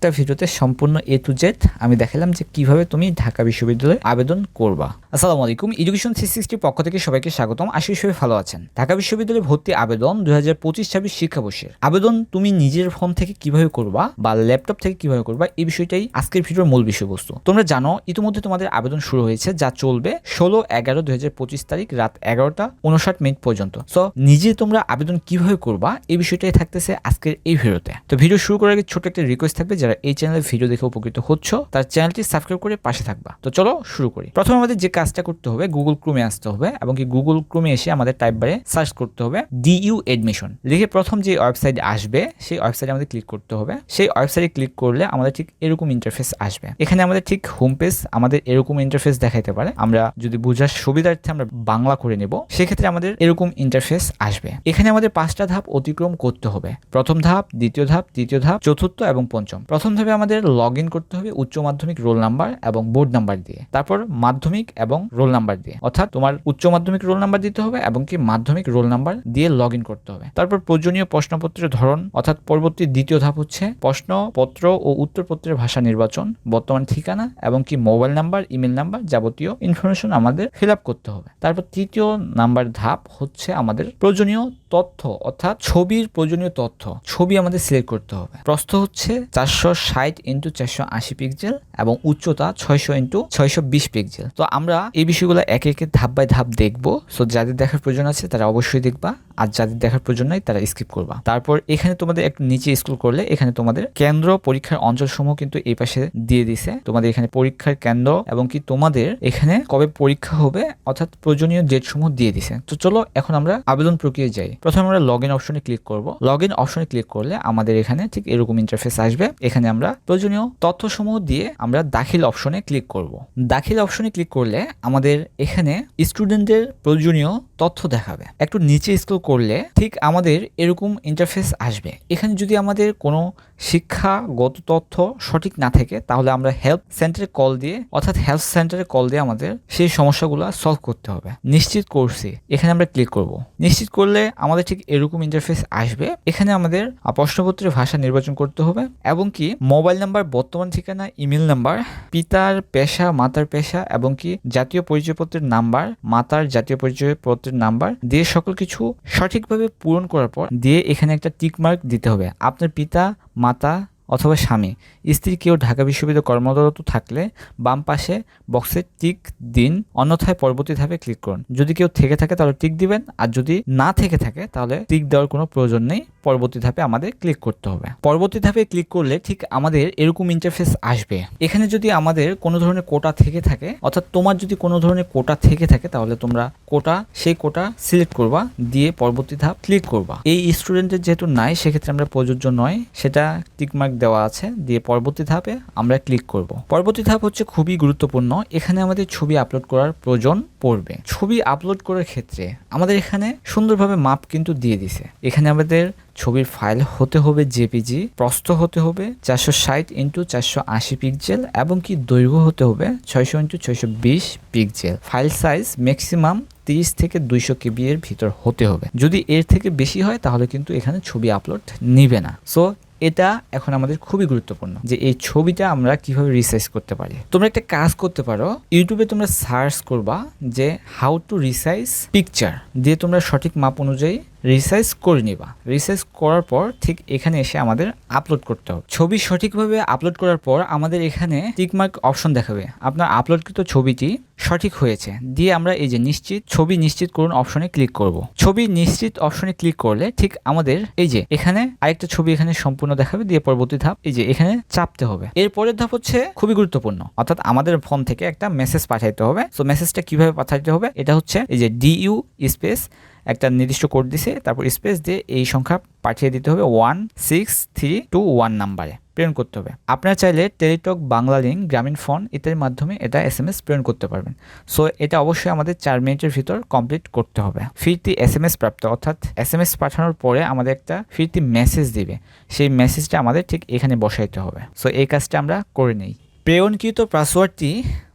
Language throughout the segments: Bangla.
একটা ভিডিওতে সম্পূর্ণ এ টু জেড আমি দেখালাম যে কীভাবে তুমি ঢাকা বিশ্ববিদ্যালয়ে আবেদন করবা। আসসালামু আলাইকুম এডুকেশন থ্রি সিক্সটির পক্ষ থেকে সবাইকে স্বাগতম। আশি সবাই ভালো আছেন। ঢাকা বিশ্ববিদ্যালয়ে ভর্তি আবেদন দুই হাজার পঁচিশ ছাব্বিশ শিক্ষাবর্ষের। আবেদন তুমি নিজের ফোন থেকে কীভাবে করবা বা ল্যাপটপ থেকে কীভাবে করবা, এই বিষয়টাই আজকের ভিডিওর মূল বিষয়বস্তু। তোমরা জানো, ইতিমধ্যে তোমাদের আবেদন শুরু হয়েছে, যা চলবে ষোলো এগারো দুই হাজার পঁচিশ তারিখ রাত এগারোটা উনষাট মিনিট পর্যন্ত। সো নিজে তোমরা আবেদন কীভাবে করবা, এই বিষয়টাই থাকতেছে আজকের এই ভিডিওতে। তো ভিডিও শুরু করার আগে ছোট একটা রিকোয়েস্ট থাকবে যারা এই চ্যানেলে ভিডিও দেখে উপকৃত হচ্ছ, তার চ্যানেলটি সাবস্ক্রাইব করে পাশে থাকবা। তো চলো শুরু করি। প্রথমে আমাদের যে কাজটা করতে হবে গুগল ক্রোমে আসতে হবে এবং কি গুগল ক্রোমে এসে আমাদের টাইপ বারে সার্চ করতে হবে ডিইউ এডমিশন লিখে প্রথম যে ওয়েবসাইট আসবে, সেই ওয়েবসাইটে আমাদের ক্লিক করতে হবে। সেই ওয়েবসাইটে ক্লিক করলে আমাদের ঠিক এরকম ইন্টারফেস আসবে। এখানে আমাদের ঠিক হোম পেজ আমাদের এরকম ইন্টারফেস দেখাইতে পারে। আমরা যদি বোঝার সুবিধার্থে আমরা বাংলা করে নেব, সেক্ষেত্রে আমাদের এরকম ইন্টারফেস আসবে। এখানে আমাদের পাঁচটা ধাপ অতিক্রম করতে হবে। প্রথম ধাপ, দ্বিতীয় ধাপ, তৃতীয় ধাপ, চতুর্থ এবং পঞ্চম। প্রথম ধাপে আমাদের লগ ইন করতে হবে উচ্চ মাধ্যমিক রোল নাম্বার এবং বোর্ড নাম্বার দিয়ে। তারপর মাধ্যমিক এবং রোল নাম্বার দিয়ে। অর্থাৎ তোমার উচ্চ মাধ্যমিক রোল নাম্বার দিতে হবে এবং কি মাধ্যমিক রোল নাম্বার দিয়ে লগ ইন করতে হবে। তারপর প্রয়োজনীয় প্রশ্নপত্রের ধরন, অর্থাৎ পরবর্তী দ্বিতীয় ধাপ হচ্ছে প্রশ্নপত্র ও উত্তরপত্রের ভাষা নির্বাচন, বর্তমান ঠিকানা এবং কি মোবাইল নাম্বার ইমেল নাম্বার যাবতীয় ইনফরমেশন আমাদের ফিল আপ করতে হবে। তারপর তৃতীয় নাম্বার ধাপ হচ্ছে আমাদের প্রয়োজনীয় তথ্য, অর্থাৎ ছবির প্রয়োজনীয় তথ্য, ছবি আমাদের সিলেক্ট করতে হবে। প্রস্থ হচ্ছে চারশো ষাট ইন্টু চারশো আশি পিক্সেল এবং উচ্চতা ছয়শো ইন্টু ছয়শো বিশ পিক্সেল তো আমরা এই বিষয়গুলো একে একে ধাপ বাই ধাপ দেখব। সো যাদের দেখার প্রয়োজন আছে তারা অবশ্যই দেখবা। আর যাদের দেখার প্রয়োজন নাই, তারা স্কিপ করবা। তারপর এখানে তোমাদের একটু নিচে স্কুল করলে এখানে তোমাদের কেন্দ্র পরীক্ষার অঞ্চল সমূহ কিন্তু এই পাশে দিয়ে দিছে। তোমাদের এখানে পরীক্ষার কেন্দ্র এবং কি তোমাদের এখানে কবে পরীক্ষা হবে, অর্থাৎ প্রয়োজনীয় ডেট সমূহ দিয়ে দিছে। তো চলো এখন আমরা আবেদন প্রক্রিয়ায় যাই। প্রথমে আমরা লগ ইন অপশনে ক্লিক করব। লগ ইন অপশনে ক্লিক করলে আমাদের এখানে ঠিক এরকম ইন্টারফেস আসবে। এখানে আমরা প্রয়োজনীয় তথ্যসমূহ দিয়ে আমরা দাখিল অপশনে ক্লিক করব। দাখিল অপশনে ক্লিক করলে আমাদের এখানে স্টুডেন্টের প্রয়োজনীয় তথ্য দেখাবে। একটু নিচে স্ক্রল করলে ঠিক আমাদের এরকম ইন্টারফেস আসবে। এখানে যদি আমাদের কোনো শিক্ষাগত তথ্য সঠিক না থাকে তাহলে আমরা হেল্প সেন্টারে কল দিয়ে, অর্থাৎ হেল্প সেন্টারে কল দিয়ে আমাদের সেই সমস্যাগুলো সলভ করতে হবে। নিশ্চিত করছি, এখানে আমরা ক্লিক করব। নিশ্চিত করলে আমাদের ঠিক এরকম ইন্টারফেস আসবে। এখানে আমাদের প্রশ্নপত্রের ভাষা নির্বাচন করতে হবে এবং কি মোবাইল নাম্বার বর্তমান ঠিকানা ইমেল নাম্বার পিতার পেশা, মাতার পেশা এবং কি জাতীয় পরিচয়পত্রের নাম্বার মাতার জাতীয় পরিচয়পত্রের নাম্বার দিয়ে সকল কিছু সঠিকভাবে পূরণ করার পর দিয়ে এখানে একটা টিক মার্ক দিতে হবে। আপনার পিতা মাতা অথবা স্বামী। স্ত্রী কেউ ঢাকা বিশ্ববিদ্যালয়ে কর্মরত থাকলে বাম পাশে বক্সে টিক দিন, অন্যথায় পরবর্তী ধাপে ক্লিক করুন। যদি কেউ থেকে থাকে তাহলে টিক দিবেন, আর যদি না থেকে থাকে তাহলে টিক দেওয়ার কোনো প্রয়োজন নেই। পরবর্তী ধাপে আমাদের ক্লিক করতে হবে। পরবর্তী ধাপে ক্লিক করলে ঠিক আমাদের এরকম ইন্টারফেস আসবে। এখানে যদি আমাদের কোনো ধরনের কোটা থেকে থাকে, অর্থাৎ তোমার যদি কোনো ধরনের কোটা থেকে থাকে, তাহলে তোমরা কোটা সেই কোটা সিলেক্ট করবা, দিয়ে পরবর্তী ধাপ ক্লিক করবা। এই স্টুডেন্টের যেহেতু নাই, সেক্ষেত্রে আমরা প্রযোজ্য নয়, সেটা টিকমার্ক দেওয়া আছে, দিয়ে পরবর্তী ধাপে আমরা ক্লিক করব। পরবর্তী ধাপ হচ্ছে খুবই গুরুত্বপূর্ণ। এখানে আমাদের ছবি আপলোড করার প্রয়োজন পড়বে। ছবি আপলোড করার ক্ষেত্রে আমাদের এখানে সুন্দরভাবে মাপ কিন্তু দিয়ে দিছে। এখানে আমাদের ছবির ফাইল হতে হবে জেপিজি, প্রস্থ হতে হবে চারশো ষাট ইন্টু চারশো আশি পিক্সেল এবং কি দৈর্ঘ্য হতে হবে ছয়শো ইন্টু ছয়শো বিশ পিক্সেল। ফাইল সাইজ ম্যাক্সিমাম তিরিশ থেকে দুইশো কেবি এর ভিতর হতে হবে। যদি এর থেকে বেশি হয়, তাহলে কিন্তু এখানে ছবি আপলোড নিবে না। সো, এটা এখন আমাদের খুবই গুরুত্বপূর্ণ যে এই ছবিটা আমরা কীভাবে রিসাইজ করতে পারি। তোমরা একটা কাজ করতে পারো, ইউটিউবে তোমরা সার্চ করবা যে হাউ টু রিসাইজ পিকচার, দিয়ে তোমরা সঠিক মাপ অনুযায়ী রিসাইজ করে নিবা। রিসাইজ করার পর ঠিক এখানে এসে আমাদের আপলোড করতে হবে। ছবি সঠিকভাবে আপলোড করার পর আমাদের এখানে টিকমার্ক অপশন দেখাবে। আপনার আপলোডকৃত ছবিটি সঠিক হয়েছে। দিয়ে আমরা এই যে নিশ্চিত, ছবি নিশ্চিত করুন অপশনে ক্লিক করব। ছবি নিশ্চিত অপশনে ক্লিক করলে ঠিক আমাদের এই যে এখানে আরেকটা ছবি এখানে সম্পূর্ণ দেখাবে। দিয়ে পরবর্তী ধাপ এই যে এখানে চাপতে হবে। এর পরের ধাপ হচ্ছে খুবই গুরুত্বপূর্ণ। অর্থাৎ আমাদের ফোন থেকে একটা মেসেজ পাঠাইতে হবে। তো মেসেজটা কীভাবে পাঠাইতে হবে? এটা হচ্ছে এই যে ডিইউ স্পেস একটা নির্দিষ্ট কোড দিছে, তারপর স্পেস দিয়ে এই সংখ্যা পাঠিয়ে দিতে হবে one six three two one নাম্বারে প্রেরণ করতে হবে। আপনারা চাইলে টেলিটক বাংলা লিঙ্ক গ্রামীণ ফোন ইত্যাদির মাধ্যমে এটা এস এম এস প্রেরণ করতে পারবেন। সো এটা অবশ্যই আমাদের চার মিনিটের ভিতর কমপ্লিট করতে হবে। ফিরতি এস এম এস প্রাপ্ত, অর্থাৎ এস এম এস পাঠানোর পরে আমাদের একটা ফিরতি মেসেজ দিবে। সেই মেসেজটা আমাদের ঠিক এখানে বসাইতে হবে। সো এই কাজটা আমরা করে নিই। প্রেরণকৃত পাসওয়ার্ডটি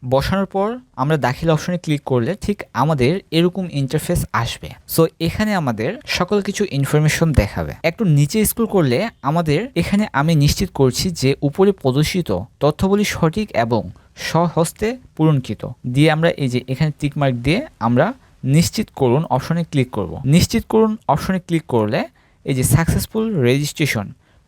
বসানোর পর আমরা দাখিল অপশনে ক্লিক করলে ঠিক আমাদের এরকম ইন্টারফেস আসবে। সো এখানে আমাদের সকল কিছু ইনফরমেশন দেখাবে। একটু নিচে স্কুল করলে আমাদের এখানে আমি নিশ্চিত করছি যে উপরে প্রদর্শিত তথ্যগুলি সঠিক এবং স্বহস্তে পূরণকৃত। দিয়ে আমরা এই যে এখানে টিকমার্ক দিয়ে আমরা নিশ্চিত করুন অপশনে ক্লিক করব। নিশ্চিত করুন অপশনে ক্লিক করলে এই যে সাকসেসফুল রেজিস্ট্রেশন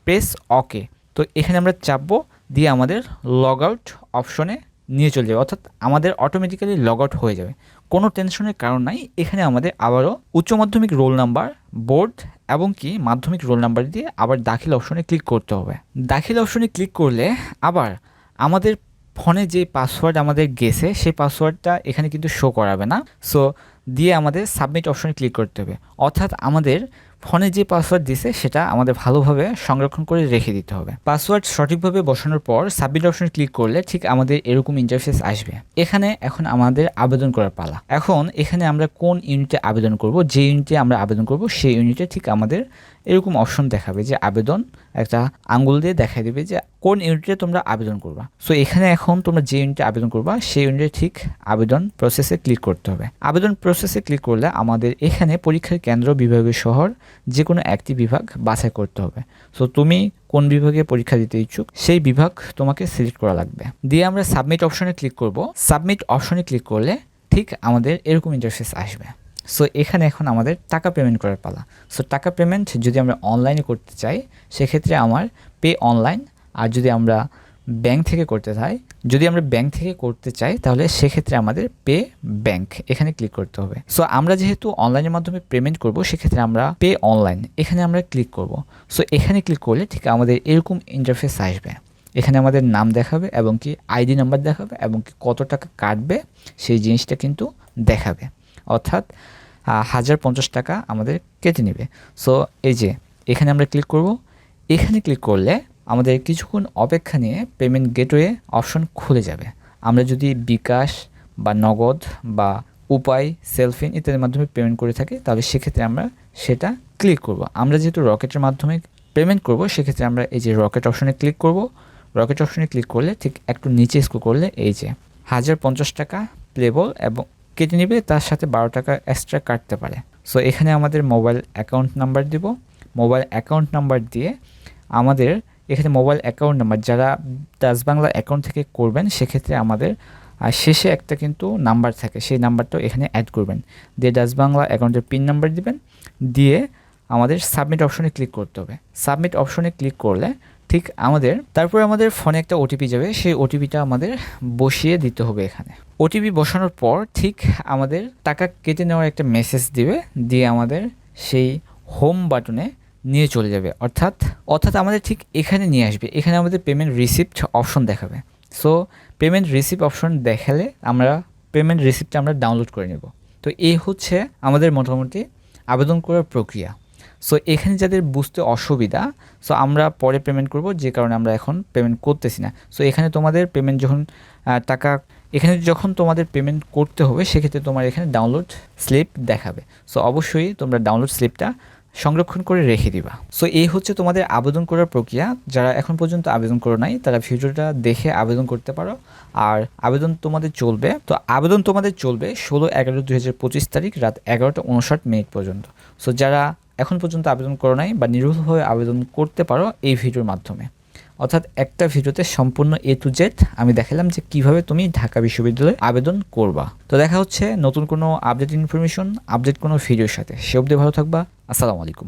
প্রেস ওকে তো এখানে আমরা চাপবো দিয়ে আমাদের লগ আউট অপশনে নিয়ে চলে যাবে। অর্থাৎ আমাদের অটোমেটিক্যালি লগ আউট হয়ে যাবে। কোনো টেনশনের কারণ নাই। এখানে আমাদের আবারও উচ্চ মাধ্যমিক রোল নাম্বার বোর্ড এবং কি মাধ্যমিক রোল নাম্বার দিয়ে আবার দাখিল অপশনে ক্লিক করতে হবে। দাখিল অপশনে ক্লিক করলে আবার আমাদের ফোনে যে পাসওয়ার্ড আমাদের গেছে, সেই পাসওয়ার্ডটা এখানে কিন্তু শো করাবে না। সো দিয়ে আমাদের সাবমিট অপশনে ক্লিক করতে হবে। অর্থাৎ আমাদের ফোনে যে পাসওয়ার্ড দিছে, সেটা আমাদের ভালোভাবে সংরক্ষণ করে রেখে দিতে হবে। পাসওয়ার্ড সঠিকভাবে বসানোর পর সাবমিট অপশন ক্লিক করলে ঠিক আমাদের এরকম ইন্টারফেস আসবে। এখানে এখন আমাদের আবেদন করার পালা। এখন এখানে আমরা কোন ইউনিটে আবেদন করব, যে ইউনিটে আমরা আবেদন করব, সেই ইউনিটে ঠিক আমাদের এরকম অপশন দেখাবে যে আবেদন একটা আঙ্গুল দিয়ে দেখা দেবে যে কোন ইউনিটে তোমরা আবেদন করবা। সো এখানে এখন তোমরা যে ইউনিটে আবেদন করবা, সেই ইউনিটে ঠিক আবেদন প্রসেসে ক্লিক করতে হবে। আবেদন প্রসেসে ক্লিক করলে আমাদের এখানে পরীক্ষার কেন্দ্র বিভাগের শহর যে কোনো একটি বিভাগ বাছাই করতে হবে। সো তুমি কোন বিভাগে পরীক্ষা দিতে ইচ্ছুক, সেই বিভাগ তোমাকে সিলেক্ট করা লাগবে। দিয়ে আমরা সাবমিট অপশনে ক্লিক করব। সাবমিট অপশনে ক্লিক করলে ঠিক আমাদের এরকম ইন্টারফেস আসবে। সো এখানে এখন আমাদের টাকা পেমেন্ট করার পালা। সো টাকা পেমেন্ট যদি আমরা অনলাইনে করতে চাই, সেক্ষেত্রে আমার পে অনলাইন আর যদি আমরা ব্যাংক থেকে করতে চাই, যদি আমরা ব্যাংক থেকে করতে চাই, তাহলে সেক্ষেত্রে আমাদের পে ব্যাংক এখানে ক্লিক করতে হবে। সো আমরা যেহেতু অনলাইনের মাধ্যমে পেমেন্ট করব, সেক্ষেত্রে আমরা পে অনলাইন এখানে আমরা ক্লিক করব। সো এখানে ক্লিক করলে ঠিক আমাদের এরকম ইন্টারফেস আসবে। এখানে আমাদের নাম দেখাবে এবং কি আইডি নাম্বার দেখাবে এবং কি কত টাকা কাটবে, সেই জিনিসটা কিন্তু দেখাবে। অর্থাৎ হাজার পঞ্চাশ টাকা আমাদের কেটে নেবে। সো এই যে, এখানে আমরা ক্লিক করব। এখানে ক্লিক করলে আমাদের কিছুক্ষণ অপেক্ষা নিয়ে পেমেন্ট গেটওয়ে অপশন খুলে যাবে। আমরা যদি বিকাশ বা নগদ বা উপায় সেলফিন ইত্যাদির মাধ্যমে পেমেন্ট করে থাকি, তাহলে সেক্ষেত্রে আমরা সেটা ক্লিক করব। আমরা যেহেতু রকেটের মাধ্যমে পেমেন্ট করব, সেক্ষেত্রে আমরা এই যে রকেট অপশনে ক্লিক করব। রকেট অপশনে ক্লিক করলে ঠিক একটু নিচে স্কো করলে এই যে হাজার পঞ্চাশ টাকা প্লেবল এবং কেটে নেবে, তার সাথে বারো টাকা এক্সট্রা কাটতে পারে। সো এখানে আমাদের মোবাইল অ্যাকাউন্ট নাম্বার দিব। মোবাইল অ্যাকাউন্ট নাম্বার দিয়ে আমাদের এখানে মোবাইল অ্যাকাউন্ট নাম্বার যারা ডাচ বাংলা অ্যাকাউন্ট থেকে করবেন, সেক্ষেত্রে আমাদের, আর শেষে একটা কিন্তু নাম্বার থাকে। সেই নাম্বারটাও এখানে অ্যাড করবেন। দিয়ে ডাচ বাংলা অ্যাকাউন্টের পিন নাম্বার দিবেন। দিয়ে আমাদের সাবমিট অপশনে ক্লিক করতে হবে। সাবমিট অপশনে ক্লিক করলে ঠিক আমাদের, তারপরে আমাদের ফোনে একটা ওটিপি যাবে। সেই ওটিপিটা আমাদের বসিয়ে দিতে হবে এখানে। ওটিপি বসানোর পর ঠিক আমাদের টাকা কেটে নেওয়ার একটা মেসেজ দিবে। দিয়ে আমাদের সেই হোম বাটনে নিয়ে চলে যাবে। অর্থাৎ অর্থাৎ আমাদের ঠিক এখানে নিয়ে আসবে। এখানে আমাদের পেমেন্ট রিসিপ্ট অপশন দেখাবে। সো পেমেন্ট রিসিপ্ট অপশন দেখালে আমরা পেমেন্ট রিসিপ্টটা আমরা ডাউনলোড করে নেব। তো এই হচ্ছে আমাদের মোটামুটি আবেদন করার প্রক্রিয়া। সো এখানে যাদের বুঝতে অসুবিধা সো আমরা পরে পেমেন্ট করব, যে কারণে আমরা এখন পেমেন্ট করতেছি না। সো এখানে তোমাদের পেমেন্ট যখন টাকা, এখানে যখন তোমাদের পেমেন্ট করতে হবে, সেক্ষেত্রে তোমার এখানে ডাউনলোড স্লিপ দেখাবে। সো অবশ্যই তোমরা ডাউনলোড স্লিপটা সংরক্ষণ করে রেখে দিবা। সো এই হচ্ছে তোমাদের আবেদন করার প্রক্রিয়া। যারা এখন পর্যন্ত আবেদন করো নাই, তারা ভিডিওটা দেখে আবেদন করতে পারো। আর আবেদন তোমাদের চলবে। তো, আবেদন তোমাদের চলবে ষোলো এগারো দুই হাজার পঁচিশ তারিখ রাত এগারোটা উনষাট মিনিট পর্যন্ত। সো যারা এখন পর্যন্ত আবেদন করো নাই বা নির্ভুলভাবে আবেদন করতে পারো এই ভিডিওর মাধ্যমে। অর্থাৎ একটা ভিডিওতে সম্পূর্ণ এ টু জেড আমি দেখালাম যে কীভাবে তুমি ঢাকা বিশ্ববিদ্যালয়ে আবেদন করবা। তো দেখা হচ্ছে নতুন কোনো আপডেট ইনফরমেশন আপডেট কোনো ভিডিওর সাথে। সে অবধি ভালো থাকবা। আসসালামু আলাইকুম।